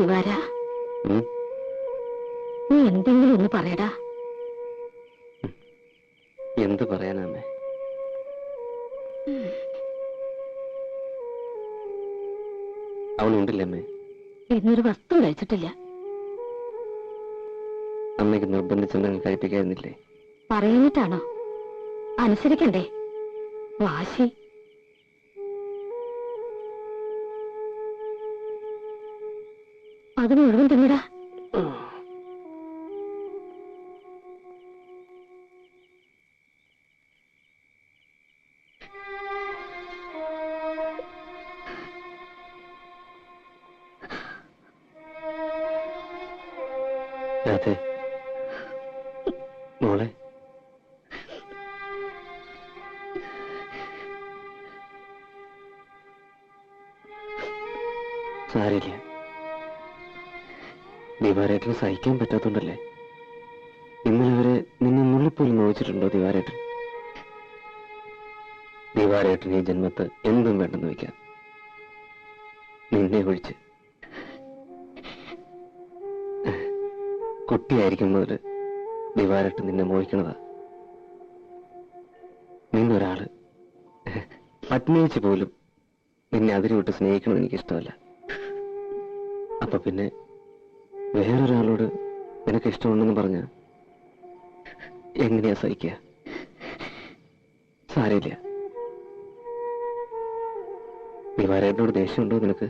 ദിവാര. നീ എന്തെങ്കിലും ഒന്ന് പറയടാ. എന്ത് പറയാനാമേ അവനുണ്ടല്ലേ അമ്മേ? ഇന്നൊരു വസ്തു കഴിച്ചിട്ടില്ല. അമ്മയ്ക്ക് നിർബന്ധിച്ചെന്തെങ്കിലും കഴിപ്പിക്കായിരുന്നില്ലേ? പറയുന്നിട്ടാണോ? അനുസരിക്കണ്ടേ. വാശി. അത് മുഴുവൻ തിന്നിടാ. അതെ മോളെ. സാരില്ല ദിവാരേട്ടന് സഹിക്കാൻ പറ്റാത്തോണ്ടല്ലേ? ഇന്നലെ വരെ നിന്നെ നുള്ളിപ്പോലും നോവിച്ചിട്ടുണ്ടോ ദിവാരേട്ടൻ? ദിവാരേട്ടൻ ഈ ജന്മത്ത് എന്തും വേണ്ടെന്ന് വെക്കാം നിന്നെ ഒഴിച്ച് കുട്ടിയായിരിക്കും മുതൽ ദിവാരേട്ടൻ നിന്നെ മോഹിക്കണതാ. നിന്നൊരാൾ പത്നി വെച്ച് പോലും നിന്നെ അതിരി വിട്ട് സ്നേഹിക്കണമെന്ന് എനിക്ക് ഇഷ്ടമല്ല അപ്പൊ പിന്നെ വേറൊരാളോട് നിനക്ക് ഇഷ്ടമുണ്ടെന്ന് പറഞ്ഞ എങ്ങനെയാ സഹിക്കുക? സാരയില്ല ദിവാരേട്ടനോട് ദേഷ്യമുണ്ടോ നിനക്ക്?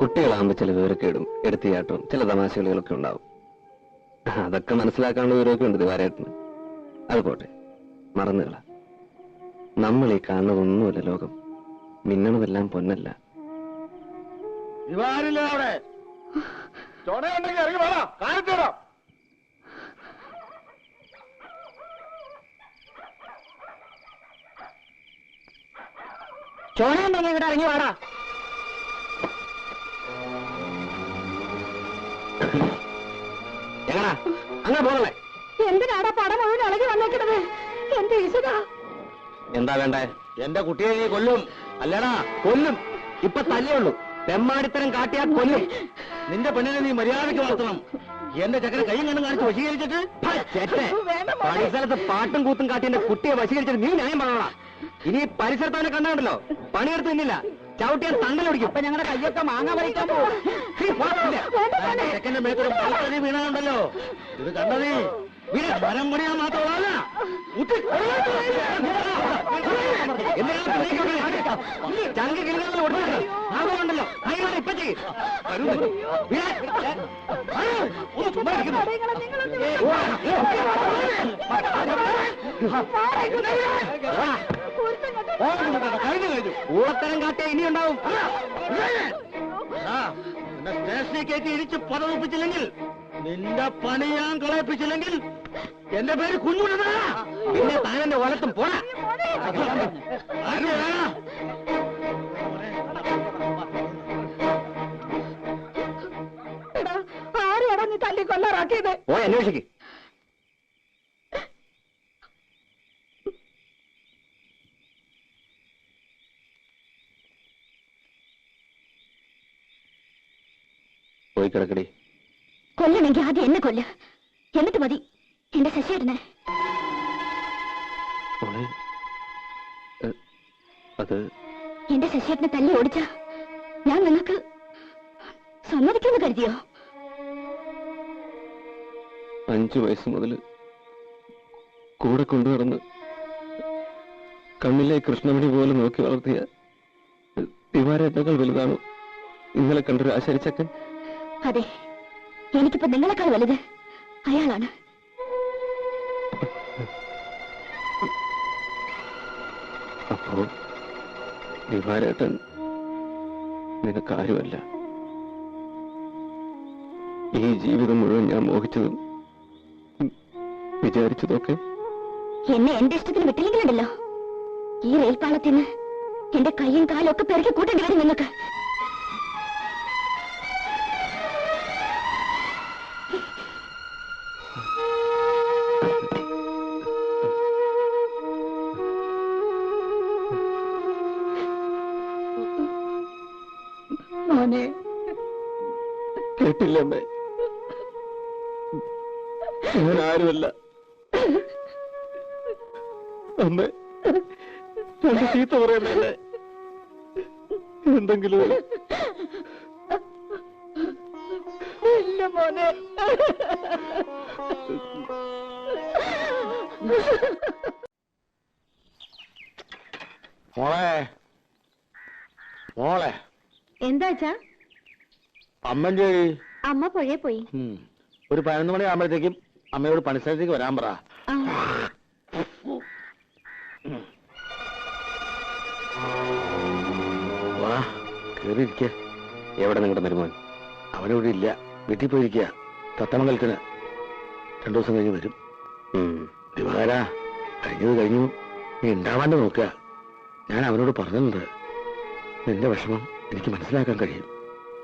കുട്ടികളാകുമ്പോൾ ചില വിവരക്കേടും എടുത്തിയാട്ടവും ചില തമാശകളികളൊക്കെ ഉണ്ടാവും. അതൊക്കെ മനസ്സിലാക്കാനുള്ള വിവരമൊക്കെ ഉണ്ട് ദിവാരേട്ടന്. അത് പോട്ടെ മറന്നുകള. നമ്മൾ ഈ കാണുന്നതൊന്നുമില്ല ലോകം. മിന്നണതെല്ലാം പൊന്നല്ല. ചോണയുണ്ടെങ്കിൽ ഇവിടെ ഇറങ്ങി വാടാ. എങ്ങനാ അങ്ങനെ പോകണേ. എന്തിനാടാ പടം മുഴുവൻ ഇളകി വന്നേക്കണത് എന്റെ ഈശ്വര എന്താ വേണ്ടേ? എന്റെ കുട്ടിയെ കൊല്ലും. അല്ലടാ കൊല്ലും. ഇപ്പൊ തല്ലേയുള്ളൂ പെമ്മാടിത്തരം കാട്ടിയാ കൊല്ലും. നിന്റെ പെണ്ണിനെ നീ മര്യാദയ്ക്ക് വളർത്തണം. എന്റെ ചക്കര കൈയും കണ്ടും കാണിച്ച് വശീകരിച്ചിട്ട് പരിസരത്ത്. പണിസ്ഥലത്ത് പാട്ടും കൂത്തും കാട്ടി എന്റെ കുട്ടിയെ വശീകരിച്ചിട്ട് നീ ന്യായം പറയണ ഇനി പരിസരത്ത് അവനെ കണ്ടുണ്ടല്ലോ. പണിയെടുത്ത് നിന്നില്ല. തണ്ടൽ തണ്ടലൊടിക്കും. അപ്പൊ ഞങ്ങളുടെ കയ്യൊക്കെ മാങ്ങ വരയ്ക്കാൻ പോകും ചെക്കന്റെ മേക്കൊരു വീണുണ്ടല്ലോ. ഇത് കണ്ടതേ. വീട് മരം പണിയാൻ മാത്രമല്ല. ചങ്ക് കിളികളിൽ ഒടുന്നത് ആകുന്നുണ്ടല്ലോ അതിനാണ് ഇപ്പൊ ചെയ്യും. ഊളത്തരം കാട്ടിയ ഇനി ഉണ്ടാവും. സ്റ്റേഷനിൽ കയറ്റി ഇടിച്ച് പദവിപ്പിച്ചില്ലെങ്കിൽ നിന്റെ പണി ഞാൻ കളയിപ്പിച്ചില്ലെങ്കിൽ എന്റെ പേര് കുഞ്ഞുണ്ണ പിന്നെ താൻ എന്റെ വലത്തും പോടാ. ആര് വേണം? നീ തല്ലി കൊല്ലാറാക്കിയത്? പോയി അന്വേഷിക്ക്. പോയി കിടക്കടി. കൊല്ലണമെങ്കിൽ ആദ്യം എന്നെ കൊല്ല. എന്നിട്ട് മതി. എന്റെ ശശിയേട്ടനെ. അത് എന്റെ ശശിയേട്ടനെ തല്ലി ഓടിച്ച ഞാൻ നിങ്ങൾക്ക് സമ്മതിക്കുമെന്ന് കരുതിയോ? അഞ്ചു വയസ്സ് മുതൽ കൂടെ കൊണ്ടുനടന്ന് കണ്ണിലെ കൃഷ്ണമണി പോലെ നോക്കി വളർത്തിയ ദിവാരേട്ടേക്കാൾ വലുതാണോ ഇന്നലെ കണ്ടൊരു ആശരിച്ചക്കൻ. അതെ. എനിക്കിപ്പോ നിങ്ങളെക്കാൾ വലുത് അയാളാണ്. അപ്പോ വിവാരേട്ടൻ നിനക്കാരുമല്ല ഈ ജീവിതം മുഴുവൻ ഞാൻ മോഹിച്ചതും വിചാരിച്ചതൊക്കെ എന്നെ എന്റെ ഇഷ്ടത്തിന് വിട്ടില്ലെങ്കിലുണ്ടല്ലോ. ഈ റെയിൽപാളത്തിന് എന്റെ കൈയും കാലും ഒക്കെ പെരുക്കി കൂട്ടേണ്ടി വരും നിങ്ങൾക്ക് അമ്മേ? ഞാൻ ആരുമല്ല. അമ്മേ രണ്ട് ചീത്ത പറയുന്നല്ലേ എന്തെങ്കിലും ഇല്ല മോനെ. മോളെ. മോളെ. എന്താ അമ്മന്റെ അമ്മ പുഴയെ പോയി. ഒരു പതിനൊന്ന് മണി ആകുമ്പോഴത്തേക്കും അമ്മയോട് പണിസ്ഥലത്തേക്ക് വരാൻ പറ. വാ കേറിയിരിക്ക. എവിടെ നിങ്ങളുടെ മരുമോൻ? അവനിവിടെ ഇല്ല. വീട്ടിൽ പോയിരിക്കുക. തത്തമംഗലത്തിന് രണ്ടു ദിവസം കഴിഞ്ഞ് വരും. ദിവാര കഴിഞ്ഞത് കഴിഞ്ഞു. നീ ഉണ്ടാവാണ്ട് നോക്കുക. ഞാൻ അവനോട് പറഞ്ഞിട്ടുണ്ട്. നിന്റെ വിഷമം എനിക്ക് മനസ്സിലാക്കാൻ കഴിയും.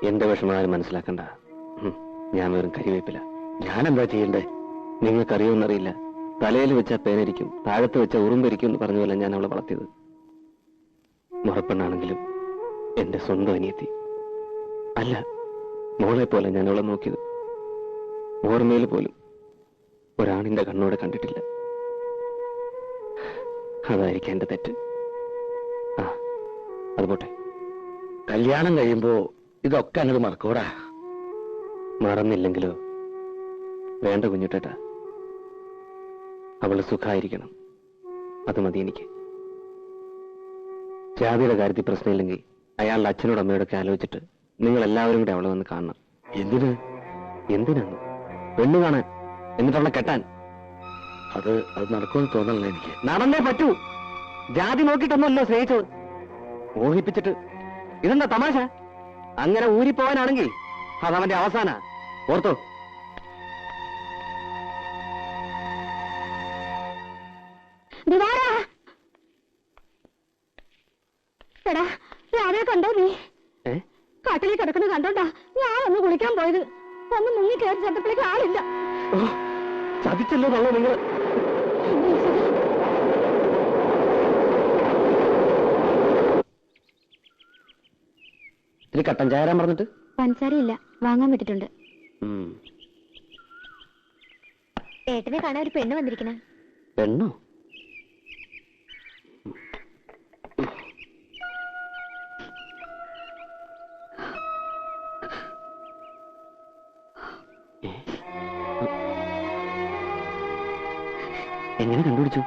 എന്റെ വിഷമം ആരും മനസ്സിലാക്കണ്ട. ഞാൻ വെറും കരിവേപ്പില എന്താ ചെയ്യണ്ടേ? നിങ്ങൾക്കറിയുമെന്നറിയില്ല. തലയിൽ വെച്ച പേനരിക്കും താഴത്ത് വെച്ച ഉറുമ്പരിക്കും എന്ന് പറഞ്ഞ പോലെ ഞാൻ അവളെ വളർത്തിയത്. മുറപ്പെണ്ണാണെങ്കിലും എന്റെ സ്വന്തം അനിയത്തി. അല്ല മോളെ പോലെ ഞാൻ അവളെ നോക്കിയത്. ഓർമ്മയിൽ പോലും ഒരാണിന്റെ കണ്ണോടെ കണ്ടിട്ടില്ല. അതായിരിക്കും എന്റെ തെറ്റ്. ആ അത് പോട്ടെ. കല്യാണം കഴിയുമ്പോ ഇതൊക്കെ അങ്ങോട്ട് മറക്കൂടാ. മറന്നില്ലെങ്കിലോ? വേണ്ട കുഞ്ഞിട്ടേട്ടാ. അവൾ സുഖായിരിക്കണം. അത് മതി എനിക്ക്. ജാതിയുടെ കാര്യത്തിൽ പ്രശ്നമില്ലെങ്കിൽ അയാളുടെ അച്ഛനോട് അമ്മയോടൊക്കെ ആലോചിച്ചിട്ട് നിങ്ങൾ എല്ലാവരും കൂടെ അവളെ വന്ന് കാണണം. എന്തിന്? എന്തിനാണ്? പെണ്ണു കാണാൻ. എന്നിട്ട് അവളെ കെട്ടാൻ. അത് അത് നടക്കുമെന്ന് തോന്നണല്ലോ എനിക്ക്. നടന്നേ പറ്റൂ. ജാതി നോക്കിയിട്ടൊന്നുമല്ലോ സ്നേഹിച്ചത്. മോഹിപ്പിച്ചിട്ട് ഇതെന്താ തമാശ? അങ്ങനെ ഊരിപ്പോവാനാണെങ്കിൽ അതവന്റെ അവസാന. ഓർത്തോ. എടാ രാവിലെ കണ്ടോ നീ? കാട്ടിൽ കിടക്കുന്നത് കണ്ടോണ്ടാ ഞാൻ ഒന്ന് കുളിക്കാൻ പോയത്. ഒന്ന് മുങ്ങി കയറി ചെന്നപ്പോഴേക്ക് ആളില്ല. ചതിച്ചല്ലോ നിങ്ങൾ ഇത്തിരി കട്ടൻ ചായ തരാൻ പറഞ്ഞിട്ട്? പഞ്ചസാരയില്ല. വാങ്ങാൻ വിട്ടിട്ടുണ്ട്. ഉം. ഏട്ടനെ കാണാൻ ഒരു പെണ്ണ് വന്നിരിക്കണ. പെണ്ണോ? ഏ? എങ്ങനെ കണ്ടുപിടിച്ചു?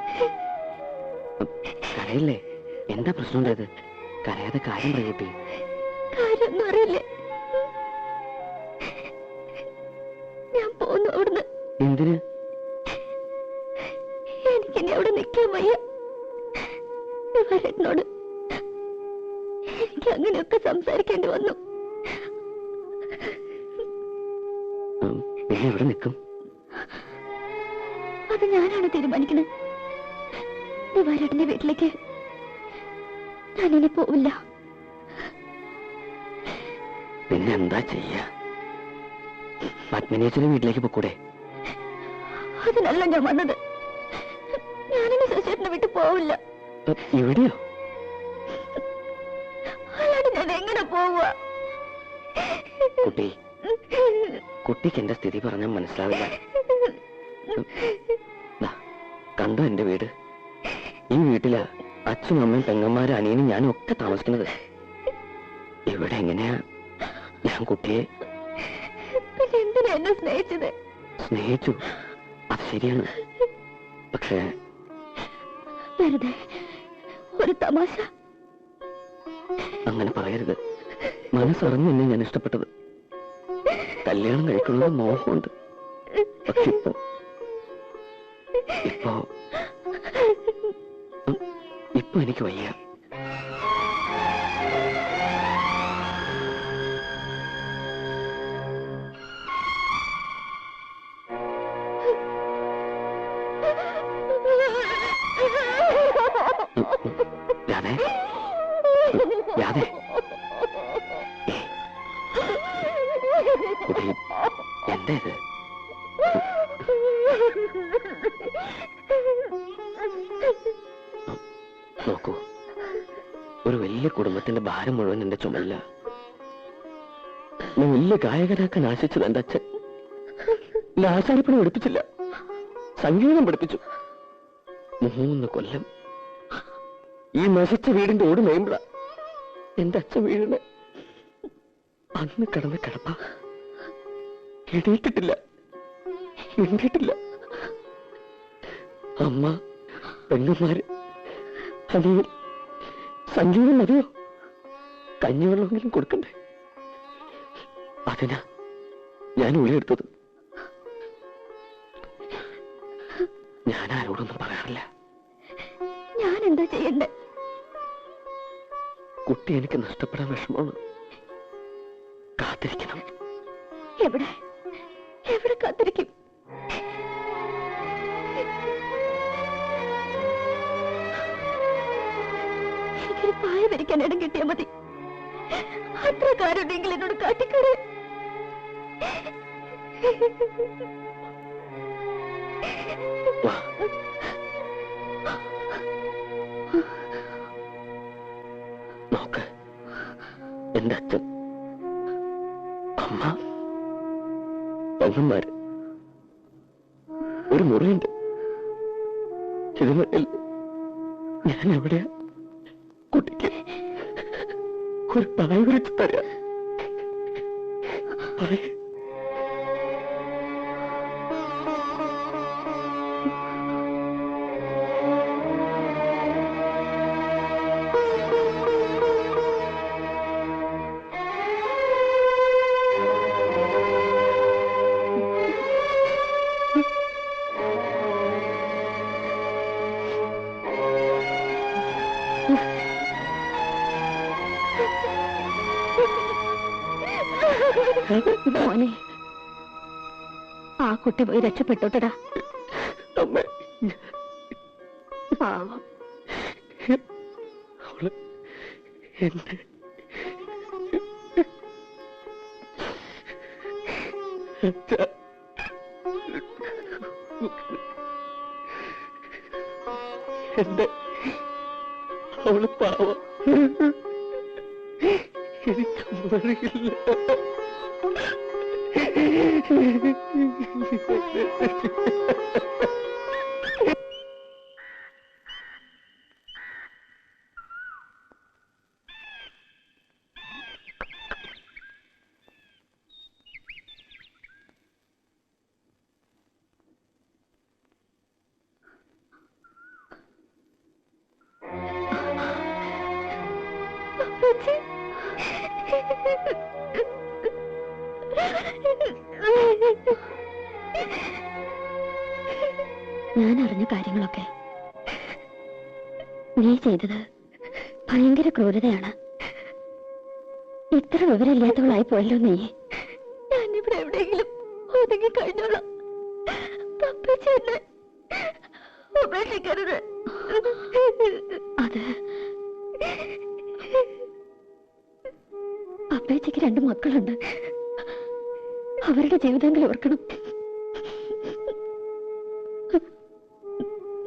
കരയില്ലേ? എന്താ പ്രശ്നം ഉണ്ടായത്? കരയാതെ കാര്യം പറയൂട്ടി കാര്യമൊന്നും അറിയില്ലേ. ഞാൻ പോന്നു അവിടുന്ന്. എന്തിന്? എനിക്കിനി അവിടെ നിൽക്കാൻ വയ്യ. എന്നോട്. എനിക്ക് അങ്ങനെയൊക്കെ സംസാരിക്കേണ്ടി വന്നു. പിന്നെ എവിടെ നിൽക്കും? അത് ഞാനാണ് തീരുമാനിക്കുന്നത്. ദിവാരേട്ടന്റെ വീട്ടിലേക്ക്. ഞാനിനി പോവില്ല. പിന്നെ എന്താ ചെയ്യാ? പത്മിനേശ്വരി വീട്ടിലേക്ക് പൊക്കൂടെ. അതിനല്ല ഞാൻ വന്നത്. ഞാനിനി ശശിയേട്ടനെ വിട്ടു പോവില്ല. എവിടെയോ ഇവിടെയോ? അല്ലാണ്ട് ഞാൻ എങ്ങനെ പോവുക? കുട്ടി കുട്ടിക്ക് എന്റെ സ്ഥിതി പറഞ്ഞാൽ മനസ്സിലാവില്ല. കണ്ടോ എന്റെ വീട്? ഈ വീട്ടിൽ അച്ഛനും അമ്മയും പെങ്ങന്മാരും അനിയനും ഞാനും ഒക്കെ താമസിക്കുന്നത്. ഇവിടെ എങ്ങനെയാ ഞാൻ കുട്ടിയെ എന്നെ സ്നേഹിച്ചത്? സ്നേഹിച്ചു. അത് ശരിയാണ്. പക്ഷേ വെറുതെ ഒരു തമാശ. അങ്ങനെ പറയരുത്. മനസ്സറിഞ്ഞു എന്നെ ഞാൻ ഇഷ്ടപ്പെട്ടത്. കല്യാണം കഴിക്കുന്നത് മോഹമുണ്ട്. പക്ഷെ ഇപ്പോ ഇപ്പോ ഇപ്പൊ എനിക്ക് വയ്യ. ഇത് നോക്കൂ ഒരു വലിയ കുടുംബത്തിന്റെ ഭാരം മുഴുവൻ എന്റെ ചുമല്ല. ഞാൻ വലിയ ഗായകനാക്കാൻ ആശിച്ചത് എന്റെ അച്ഛൻ. എന്നെ ആശാരിപ്പണി പഠിപ്പിച്ചില്ല. സംഗീതം പഠിപ്പിച്ചു. മൂന്ന് കൊല്ലം ഈ നശിച്ച വീടിന്റെ ഓട് മേമ്പട എന്റെ അച്ഛൻ വീടിന് അന്ന് കിടന്ന കിടപ്പ. എണീറ്റിട്ടില്ല മിണ്ടിട്ടില്ല അമ്മ പെങ്ങന്മാര് അനിയൻ സംഗീതം മതിയോ? കഞ്ഞിവെള്ളമെങ്കിലും കൊടുക്കണ്ടേ? അതിനാ ഞാൻ ഉള്ളിയെടുത്തത് ഞാൻ ആരോടൊന്നും പറയാറില്ല. ഞാൻ എന്താ ചെയ്യണ്ടേ? കുട്ടി എനിക്ക് നഷ്ടപ്പെടാൻ വിഷമമാണ്. കാത്തിരിക്കണം. എവിടെ? എനിക്കൊരു പായ വരിക്കാൻ ഇടം കിട്ടിയാൽ മതി. അത്ര കാരുണ്ടെങ്കിൽ എന്നോട് നോക്ക് എന്റെ അച്ഛൻ അമ്മ പെങ്ങന്മാര് ഒരു മുറിയുണ്ട്. ഇതിനിടയിൽ ഞാൻ എവിടെയാ കുട്ടിക്ക് ഒരു പായ വിരിച്ചു തരാ. പായ മോനെ ആ കുട്ടി പോയി രക്ഷപ്പെട്ടോട്ടടാ. പാവം. എന്നെ. എന്റെ അവൾ പാവം. എനിക്കൊന്നും അറിയില്ല ഞാൻ അറിഞ്ഞ കാര്യങ്ങളൊക്കെ. നീ ചെയ്തത് ഭയങ്കര ക്രൂരതയാണ്. ഇത്ര വിവരമില്ലാത്തവളായി പോയല്ലോ നീ. ഞാനിവിടെ എവിടെയെങ്കിലും ഒതുങ്ങി കഴിഞ്ഞോളാം. ഉപേക്ഷിക്കരുത്. അത് അപ്പേച്ചയ്ക്ക് രണ്ട് മക്കളുണ്ട്. അവരുടെ ജീവിതങ്ങൾ ഓർക്കണം.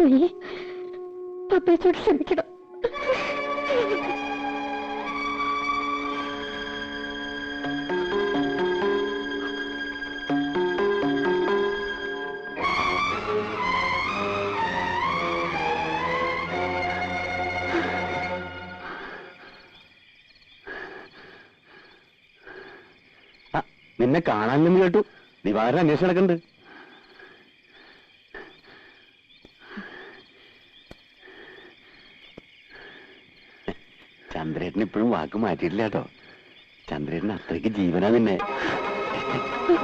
നീ പപ്പേച്ചോട് ക്ഷമിക്കണം. നിന്നെ കാണാനില്ലെന്ന് കേട്ടു. ദിവാരം അന്വേഷണം നടക്കുന്നുണ്ട് ചന്ദ്രേട്ടൻ ഇപ്പോഴും വാക്ക് മാറ്റിയിട്ടില്ല കേട്ടോ. ചന്ദ്രേട്ടൻ അത്രയ്ക്ക് ജീവനാ നിന്നെ.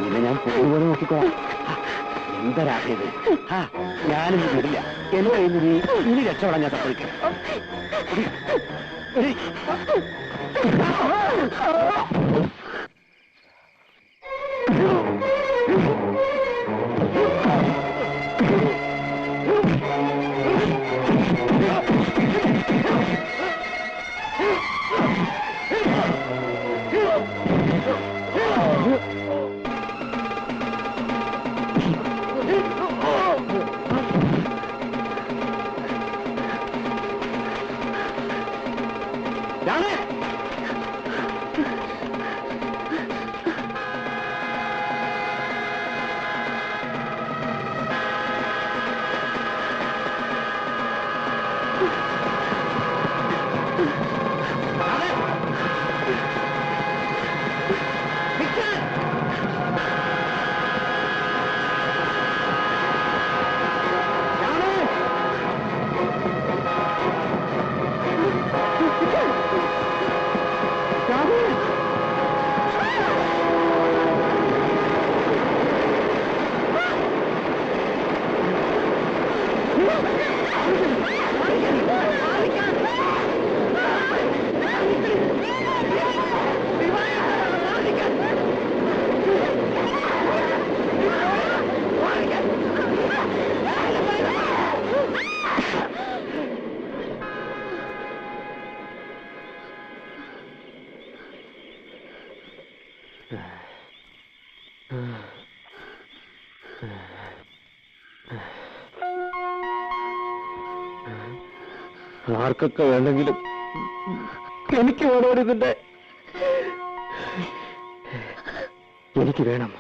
നിന്നെ ഞാൻ പോലെ നോക്കിക്കോളാം. ആ, എന്തരായത് ആ ഞാനിത് വിടില്ല. എന്നെ നീ ഇനി രക്ഷപ്പെടാൻ ഞാൻ സമ്മതിക്കാം എടി, ആർക്കൊക്കെ വേണമെങ്കിലും എനിക്ക് വേണോ എനിക്ക് വേണം.